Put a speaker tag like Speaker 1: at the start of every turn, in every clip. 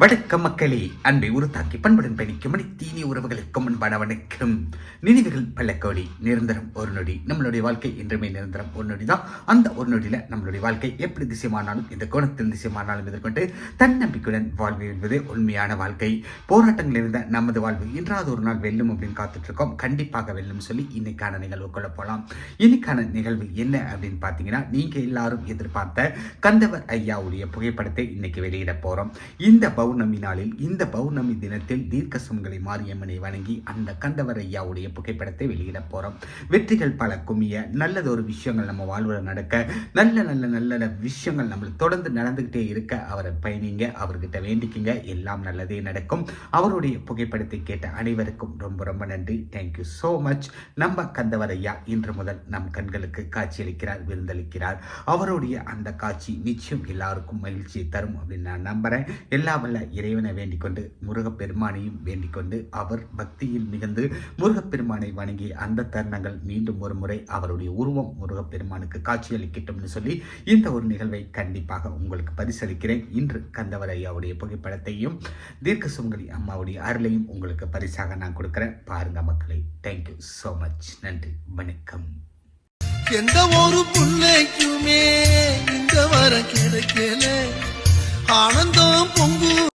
Speaker 1: வணக்கம் மக்களே அன்பை உருத்தாக்கி பண்புடன் பயணிக்கும் தீனி உறவுகளுக்கும் அன்பான வணக்கம். நினைவுகள் பள்ளக்கோடி நிரந்தரம் ஒரு நொடி. நம்மளுடைய வாழ்க்கை என்றுமே நிரந்தரம் ஒரு நொடி தான் அந்த ஒரு நொடியில நம்மளுடைய வாழ்க்கை எப்படி திசைமானாலும் இந்த கோணத்தில் திசைமானாலும் எதிர்கொண்டு தன்னம்பிக்கையுடன் வாழ்வு என்பது உண்மையான வாழ்க்கை. போராட்டங்கள் இருந்த நமது வாழ்வு இன்றாவது ஒரு நாள் வெல்லும் அப்படின்னு காத்துட்டு இருக்கோம் கண்டிப்பாக வெல்லும் சொல்லி இன்னைக்கான நிகழ்வுக்குள்ள போகலாம் இன்னைக்கான நிகழ்வு என்ன அப்படின்னு பார்த்தீங்கன்னா நீங்கள் எல்லாரும் எதிர்பார்த்த கந்தவர் ஐயாவுடைய புகைப்படத்தை இன்னைக்கு வெளியிட போறோம். இந்த பௌர்ணமி நாளில் இந்த பௌர்ணமி தினத்தில் தீர்க்க சுமங்கலி மாரியம்மனை வணங்கி அந்த கந்தவர் ஐயாவுடைய புகைப்படத்தை வெளியிட போறோம். வெற்றிகள் பல குமிய நல்லதொரு விஷயங்கள் நம்ம வாழ்வில் நடக்க நல்ல நல்ல நல்ல விஷயங்கள் நம்மளுக்கு தொடர்ந்து நடந்துகிட்டே இருக்க அவரை பயணிங்க அவர்கிட்ட வேண்டிக்குங்க. எல்லாம் நல்லதே நடக்கும். அவருடைய புகைப்படத்தை கேட்ட அனைவருக்கும் ரொம்ப ரொம்ப நன்றி. தேங்க்யூ ஸோ மச் நம்ம கந்தவர் ஐயா இன்று முதல் நம் கண்களுக்கு காட்சியளிக்கிறார் விருந்தளிக்கிறார். அவருடைய அந்த காட்சி நிச்சயம் எல்லாருக்கும் மகிழ்ச்சியை தரும் அப்படின்னு நான் நம்புறேன். எல்லா நல்ல இறைவனை வேண்டிக் கொண்டு முருகப்பெருமானையும் வேண்டிக் கொண்டு அவர் பக்தியில் மிகுந்து முருகப்பெருமானை வணங்கி அந்த தருணங்கள் மீண்டும் ஒரு முறை அவருடைய உருவம் முருகப்பெருமானுக்கு காட்சியளிக்கட்டும்னு சொல்லி இந்த ஒரு நிகழ்வை கண்டிப்பாக உங்களுக்கு பரிசளிக்கிறேன். இன்று கந்தவர் ஐயாவுடைய புகைப்படத்தையும் தீர்க்க சுமங்கலி அம்மாவுடைய அருளையும் உங்களுக்கு பரிசாக நான் கொடுக்குறேன். பாருங்க மக்களை தேங்க்யூ ஸோ மச் நன்றி வணக்கம்.
Speaker 2: எந்த ஒரு புள்ளைக்குமே இந்த வர கிடைக்கல. ஆனந்தம் பொங்கு.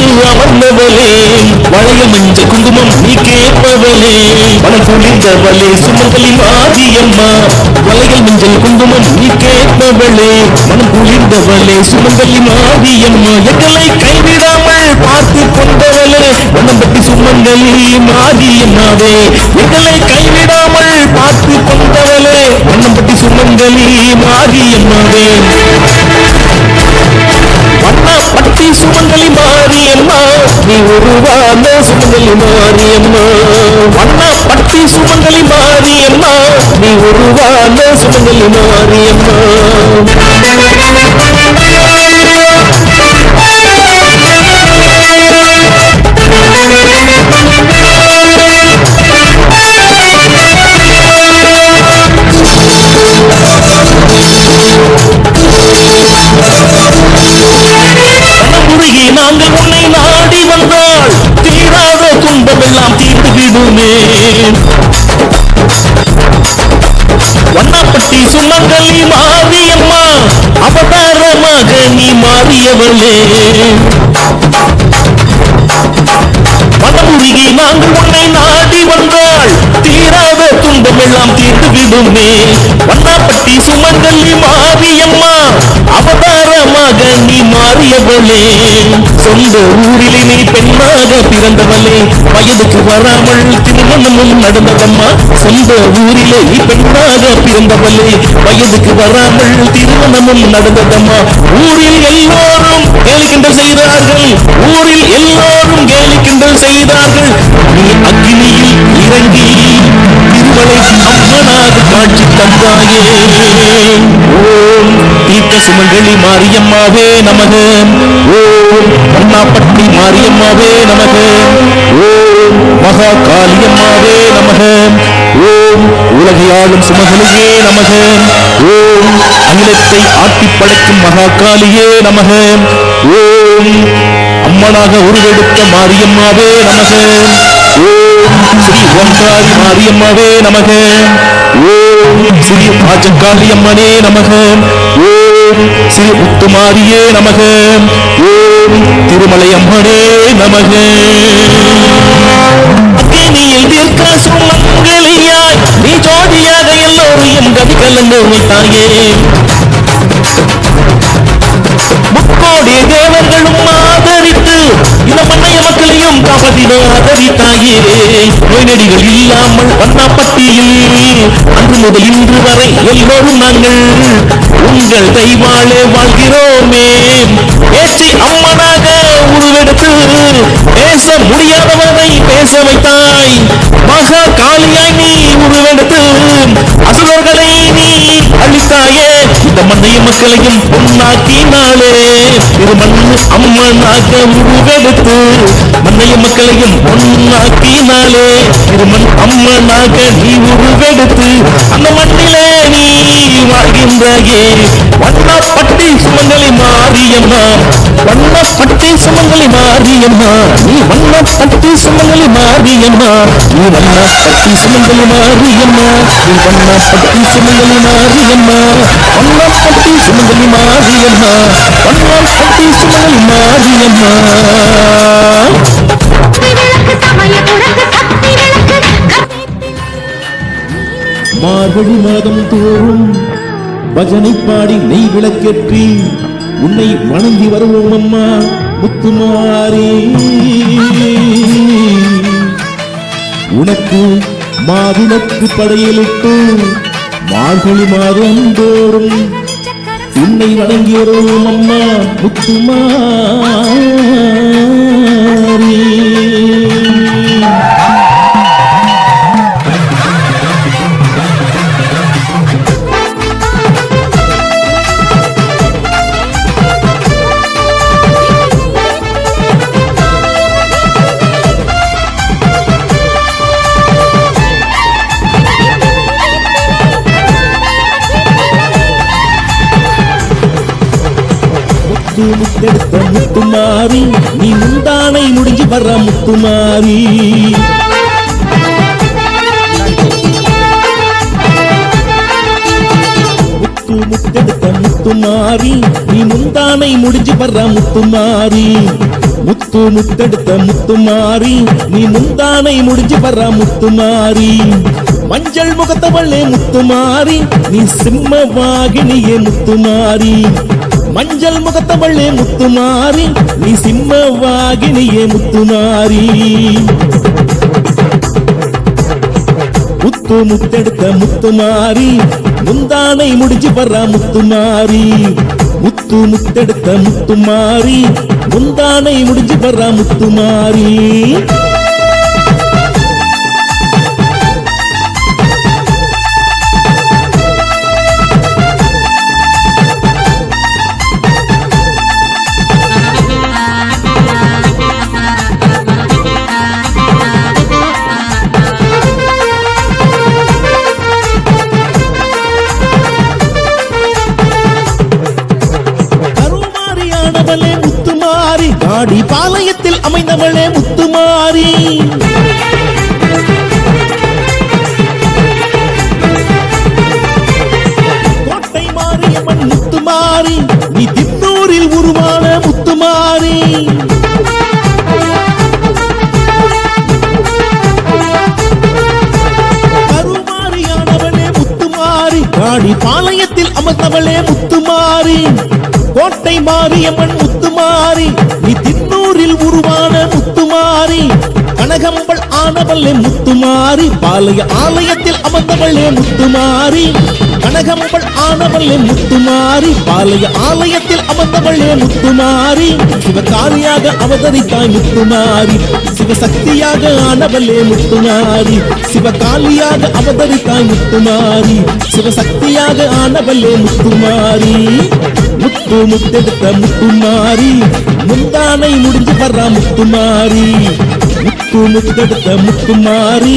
Speaker 3: அமர்ந்தவளே வளைய மஞ்ச குங்குமம் நீ கேட்பவளே. மனம் குளிர்ந்தவளே சுமங்கலி மாரியம்மா வளையல் மஞ்சள் குங்குமம் நீ கேட்பவளே. மனம் குளிர்ந்தவளே சுமங்கலி மாரியம்மா எங்களை கைவிடாமல் பார்த்து கொண்டவளே. மனம் பற்றி சுமங்கலி மாரியம்மாவே எங்களை கைவிடாமல் பார்த்து கொண்டவளே. மனம் பற்றி சுமங்கலி மாரியம்மாவே அண்ணா சுமங்கலி மாரியம்மா நீ உருவான சுமங்கலி மாரியம்மா வண்ணா பட்டி சுமங்கலி மாரியம்மா நீ உருவான சுமங்கலி மாரியம்மா சுமங்கலி மாரியம்மா அவதாரமாக நீ மாறியவளே மனமுருகி நாங்கள் உன்னை நாடி வந்தால் தீராத துன்பம் எல்லாம் தீர்ந்து விடுமே வண்ணாப்பட்டி சுமங்கலி மாரியம்மா அவதார அவதாரமாக நீ மாறியவளே. சொந்த ஊரிலே நீ பெண்ணாக பிறந்தவளே. வயதுக்கு வராமல் திருமணமும் நடந்ததம்மா. சொந்த ஊரிலே நீ பெண்ணாக பிறந்தவளே. வயதுக்கு வராமல் திருமணமும் நடந்ததம்மா. ஊரில் எல்லோரும் கேலிக்கிண்டல் செய்தார்கள். ஊரில் எல்லோரும் கேலிக்கிண்டல் செய்தார்கள். நீ அக்னியில் இறங்கி திருமலை அம்மனாக காட்சி தந்தாயே. ஓ தீர்த்த சுமங்கலி மாரியம்மாவே நமது. ஓம் அண்ணாப்பட்டி மாரியம்மாவே நமது. ஓம் மகா காளியம்மாவே நமக ஓம் உலக உலகையாளும் சுமகலியே நமக ஓம் அகிலத்தை ஆட்டி படைக்கும் மகாகாலியே நமக ஓம் அம்மனாக உருவெடுத்த மாரியம்மாவே நமக ஓம் ஸ்ரீ ஓம்காரி மாரியம்மாவே நமக ஓம் ஸ்ரீ ராஜகாளியம்மனே நமக. ஓம் ஸ்ரீ முத்துமாரியே நமக. ஓம் திருமலை அம்மனே நமக. அக்கினியில் தீர்க்காசும் மங்களையாய் நீ ஜோதியாக எல்லோரையும் கவி கலந்து தாயே மக்களையும் காப்பதினோ ஆதரித்தாயே நோய்நடிகள் இல்லாமல் வண்ணாப்பட்டியில். அன்று முதல் இன்று வரை எல்லோரும் நாங்கள் உங்கள் கைவாழே வாழ்கிறோமே. பேச்சு அம்மனாக உருவெடுத்து பேச முடியாதவரை பேச வைத்தாய். மகா காளியாய் நீ உருவெடுத்து அசுரர்களை நீ அளித்தாயே இந்த மண்ணையும் மக்களையும் பொன்னாக்கினாலே. இது மண் அம்மனாக உருவெடுத்து மண்ணையும் மக்களையும் ஒன்னாக்கினாலே. திருமண் அம்மனாக நீ உருவெடுத்து அந்த மண்ணிலே நீ வாழ்கின்றாயே. வண்ணப்பட்டி சுமங்கலி மாரியம்மா வண்ணப்பட்டி சுமங்கலி மாரியம்மா நீ வண்ணப்பட்டி சுமங்கலி மாரியம்மா நீ வண்ணப்பட்டி சுமங்கலி மாரியம்மா நீ வண்ணப்பட்டி சுமங்கலி மாரியம்மா வண்ணப்பட்டி சுமங்கலி மாரியம்மா வண்ணப்பட்டி சுமங்கலி மாரியம்மா. மார்கழி மாதம் தோறும் பஜனை பாடி நெய் விளக்கேற்றி உன்னை வணங்கி வருவோம் அம்மா முத்துமாரி உனக்கு மாவிளக்கு படையலிட்டு மார்கழி மாதம் தோறும் உன்னை வணங்கி வருவோம் அம்மா முத்துமா. முத்துமாரி முத்து முத்தெடுத்த முத்துமாரி நீ முந்தானை முடிஞ்சு வர்ற முத்துமாரி. முத்து முத்தெடுத்த முத்துமாரி நீ முந்தானை முடிஞ்சு வர்ற முத்துமாரி. முத்து முத்தெடுத்த முத்துமாரி நீ முந்தானை முடிஞ்சு வர்ற முத்துமாரி. மஞ்சள் முகத்தவளே முத்துமாரி நீ சிம்ம வாகினியே முத்துமாரி. மஞ்சள் முகத்தவளே முத்துமாரி நீ சிம்ம வாகினியே முத்துமாரி முத்து முத்தெடுத்த முத்துமாரி முந்தானை முடிஞ்சு வர்ற முத்துமாரி முத்து முத்தெடுத்த முத்துமாரி முந்தானை முடிஞ்சு வர்ற முத்துமாரி அமைந்தவளே முத்துமாரி. கோட்டை மாரியம்மன் முத்துமாரி நீ திண்ணூரில் உருவான முத்துமாரி. கருமாரியானவளே பாளையத்தில் அமர்ந்தவளே முத்துமாரி. கோட்டை மாரியம்மன் ஆனவள்ளே முத்துமாறி முத்துமாரி பாளைய ஆலயத்தில் அமர்ந்தவள்ளே முத்துமாறி. கனகம்பள் ஆனவள்ளே முத்துமாறி பாளைய ஆலயத்தில் அமர்ந்தவள்ளே முத்துமாறி. சிவகாரியாக அவதரித்தாய் முத்துமாறி சிவசக்தியாக ஆனவள்ளே முத்துமாறி. சிவகாலியாக அவதரித்தாய் முத்துமாறி சிவசக்தியாக ஆனவள்ளே முத்துமாறி. முத்து முத்தெடுத்த முத்துமாறி முந்தானை முடிஞ்சு வர்ற முத்துமாறி. முத்து முத்தெடுத்த முத்துமாரி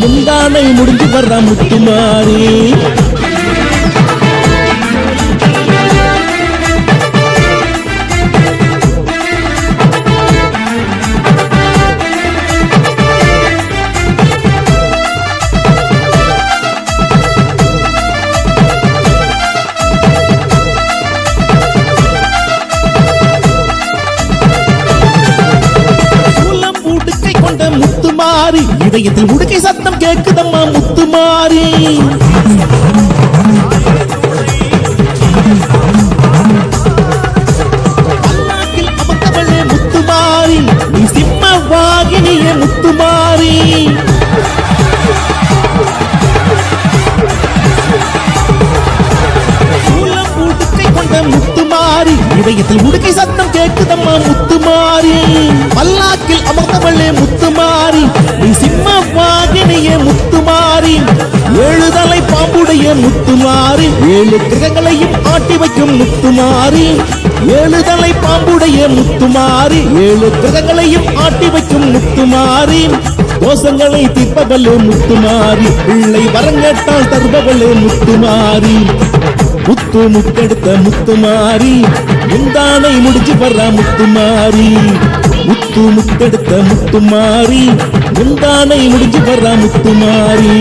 Speaker 3: முந்தானை முடிஞ்சு வர்ற முத்துமாரி. முத்து மாறி இதயத்தில் உடுக்கை சத்தம் கேட்குதம்மா முத்து மாறி முத்துமாரி. நீ சிம்ம வாகினியே முத்துமாரி. சூலம் உடுக்கை கொண்ட இதயத்தில் உடுக்கை சத்தம் கேட்குதம்மா முத்துமாரி. அமர்ந்தவளே முத்துமாரி நீ சிம்ம வாகினிய முத்துமாரி ஏழுதலை பாம்புடைய முத்துமாரி ஏழு கிரகங்களையும் ஆட்டி வைக்கும் முத்துமாரி ஏழுதலை பாம்புடைய முத்துமாரி ஏழு கிரகங்களையும் ஆட்டி வைக்கும் முத்துமாரி தோஷங்களை தீர்ப்பவளே முத்துமாரி பிள்ளை வரங்கட்டால் தருபவளே முத்துமாரி முத்து முத்தெடுத்த முத்துமாரி முந்தானை முடிச்சு வர்ற முத்துமாரி முத்து முத்தெடுத்த முத்துமாரி முந்தானை முடிஞ்சு வர்ற முத்துமாரி